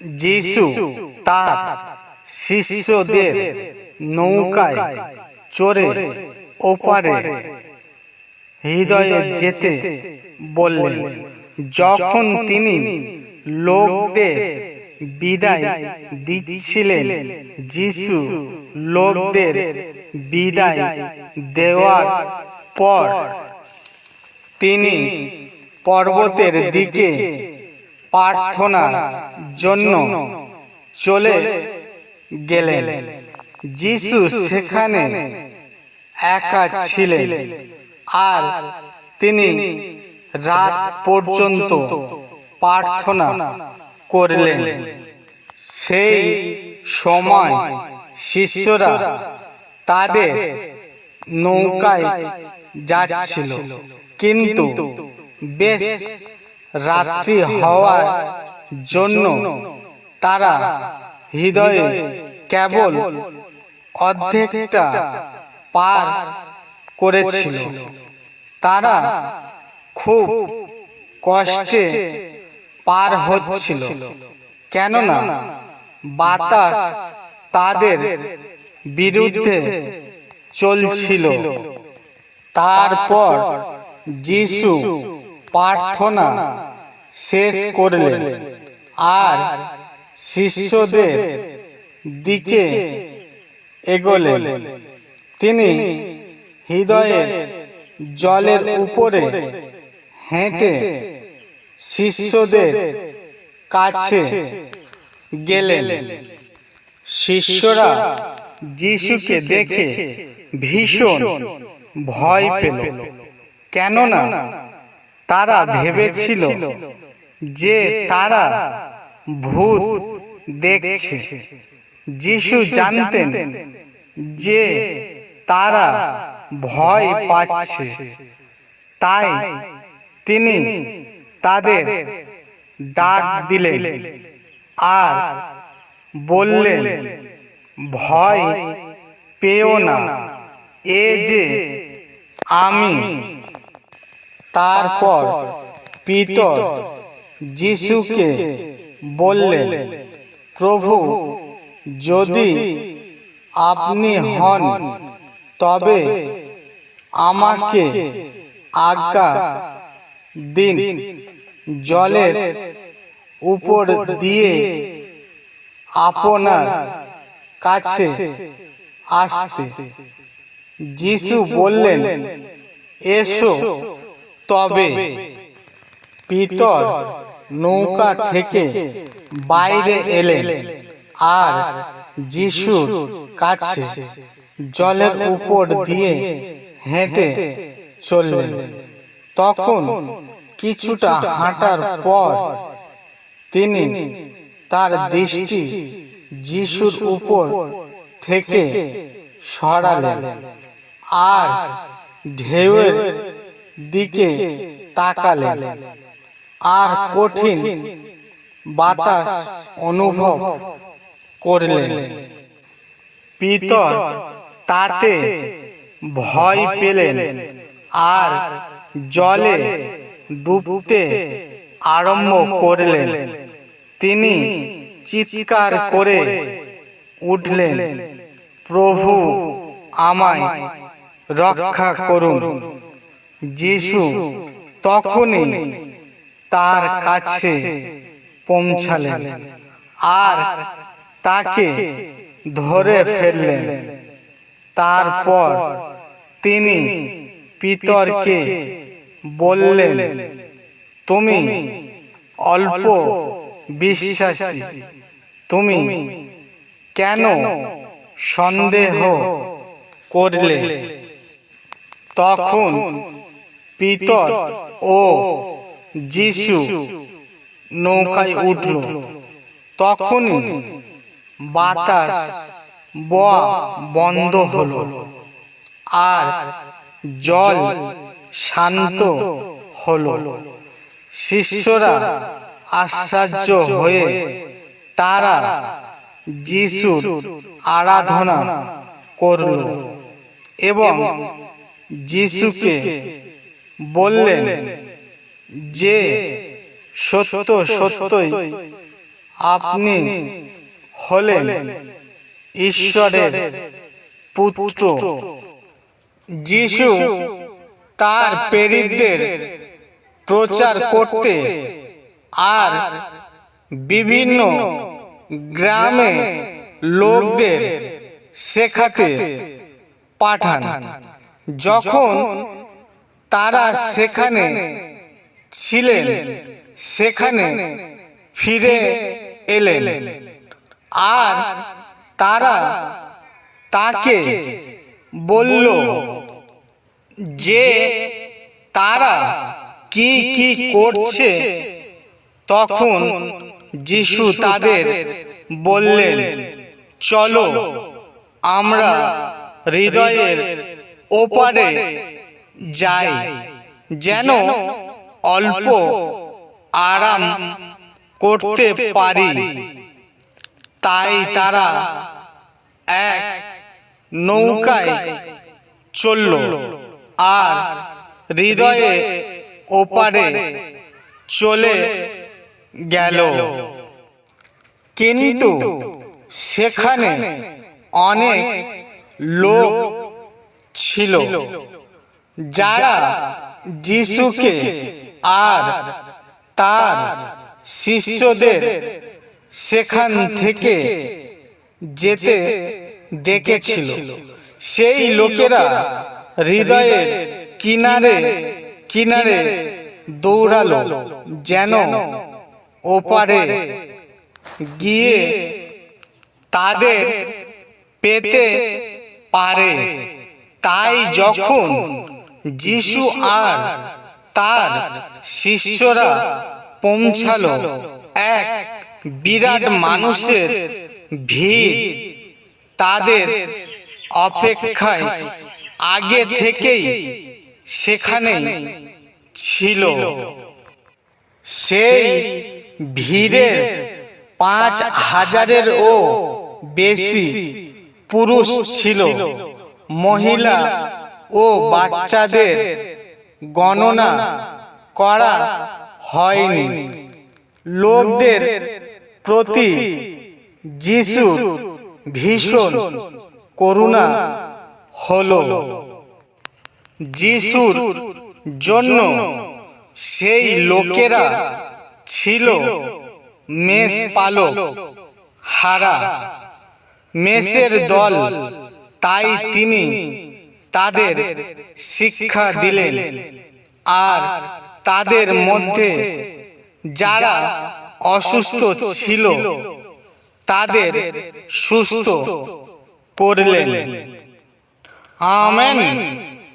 যিশু তার শিষ্যদের নৌকায় চড়ে ওপারে হৃদয়ে যেতে বললেন। যখন তিনি লোকদের বিদায় দিচ্ছিলেন, যিশু লোকদের বিদায় দেওয়ার পর তিনি পর্বতের দিকে প্রার্থনার জন্য চলে গেলেন। যিশু সেখানে একা ছিলেন। আর তিনি রাত পর্যন্ত প্রার্থনা করলেন। সেই সময় শিষ্যরা তাদের নৌকায় যাচ্ছিল। কিন্তু বেশ রাত্রি হওয়ার জন্য তারা হৃদয়ে কেবল অর্ধেকটা পার করেছিল। তারা খুব কষ্টে পার হচ্ছিল। কেননা বাতাস তাদের বিরুদ্ধে চলছিল। তারপর যিশু প্রার্থনা শেষ করলেন আর শিষ্যদের দিকে এগোলেন তিনি হৃদয়ে জলের উপরে হেঁটে শিষ্যদের কাছে গেলেন। শিষ্যরা যিশুকে দেখে ভীষণ ভয় পেল। কেননা তারা ভেবেছিল যে তারা ভূত দেখছে। যিশু জানতেন যে তারা ভয় পাচ্ছে। তাই তিনি তাদের ডাক দিলেন আর বললেন ভয় পেও না। এ যে আমি তারপর পিতর যিশুকে বললেন প্রভু, যদি আপনি হন, তবে আমাকে আজ্ঞা দিন, জলের উপর দিয়ে আপনার কাছে আসতে। যিশু বললেন, এসো তবে পিতর নৌকা থেকে বাইরে এলেন আর যিশুর কাছে জলের উপর দিয়ে হেঁটে চললেন। তখন কিছুটা হাঁটার পর তিনি তার দৃষ্টি যিশুর উপর থেকে সরালেন। আর ঢেউয়ের দিকে তাকালেন আর কঠিন বাতাস অনুভব করলেন পিতর তাতে ভয় পেলেন আর জলে ডুবতে আরম্ভ করলেন। তিনি চিৎকার করে উঠলেন, প্রভু, আমায় রক্ষা করুন। যিশু তখনই তার কাছে পৌঁছালেন আর তাকে ধরে ফেললেন। তারপর তিনি পিতরকে বললেন, তুমি অল্প বিশ্বাসী। তুমি কেন সন্দেহ করলে? তখন পিতর ও যিশু নৌকায় উঠল। তখনই বাতাস বয়া বন্ধ হলো আর জল শান্ত হলো। শিষ্যরা আশ্চর্য হয়ে তারা যিশুর আরাধনা করল এবং যিশুকে বললেন যে, সত্য, সত্যই আপনি হলেন ঈশ্বরের পুত্র। যিশু তার প্রেরিতদের প্রচার করতে আর বিভিন্ন গ্রামে লোকদের শেখাতে পাঠান। যখন তারা সেখানে ছিলেন সেখানে ফিরে এলেন। আর তারা তাকে বলল যে তারা কি কি করছে তখন যিশু তাদের বললেন চলো আমরা হৃদয়ের ওপারে যাই যেন অল্প আরাম করতে পারি। তাই তারা এক নৌকায় চলল। আর হৃদয়ে ওপারে চলে গেল। কিন্তু সেখানে অনেক লোক ছিল। যারা যিশুকে আর তার শিষ্যদের সেখান থেকে যেতে দেখেছিল, সেই লোকেরা হৃদয়ের কিনারে কিনারে দৌড়ালো যেন ওপারে গিয়ে তাদের পেতে পারে। তাই যখন যিশু আর তার শিষ্যরা পৌঁছালো। এক বিরাট মানুষের ভিড়। তাদের অপেক্ষায় আগে থেকেই সেখানে ছিল। সেই ভিড়ের পাঁচ হাজারেরও বেশি পুরুষ ছিল। মহিলা ও বাচ্চাদের গণনা করা হয়নি। লোকদের প্রতি যিশুর ভীষণ করুণা হল। যিশুর জন্য সেই লোকেরা ছিল মেষ পালক, হারা। মেষের দল, তাই তিনি তাদের শিক্ষা দিলেন। আর তাদের মধ্যে যারা অসুস্থ ছিল তাদের সুস্থ করলেন। আমেন।